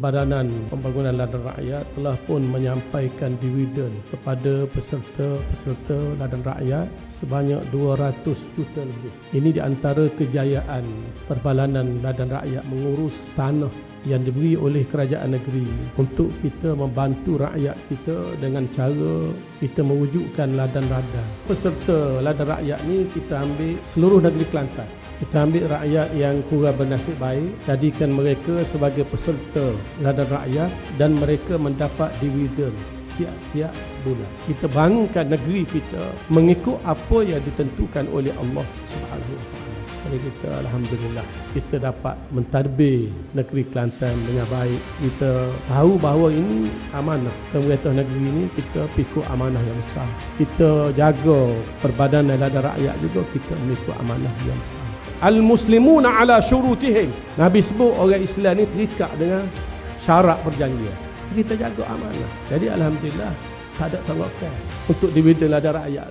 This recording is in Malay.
Perbadanan Pembangunan Ladang Rakyat telah pun menyampaikan dividen kepada peserta-peserta ladang rakyat sebanyak 200 juta lebih. Ini di antara kejayaan Perbadanan Ladang Rakyat mengurus tanah yang diberi oleh kerajaan negeri untuk kita membantu rakyat kita dengan cara kita mewujudkan ladang-ladang. Peserta ladang rakyat ni kita ambil seluruh negeri Kelantan. Kita ambil rakyat yang kurang bernasib baik, jadikan mereka sebagai peserta ladang rakyat dan mereka mendapat dividen tiap-tiap bulan. Kita bangunkan negeri kita mengikut apa yang ditentukan oleh Allah Subhanahu Wa Taala. Kita Alhamdulillah kita dapat mentadbir negeri Kelantan dengan baik. Kita tahu bahawa ini amanah. Pemerintah negeri ini kita pikul amanah yang besar. Kita jaga perbadanan ladang rakyat juga kita mengikut amanah yang besar. Al-muslimuna ala syurutihim. Nabi sebut orang Islam ni terikat dengan syarat perjanjian. Kita jaga amanah. Jadi Alhamdulillah tak ada tanggapan untuk dividen ladang rakyat.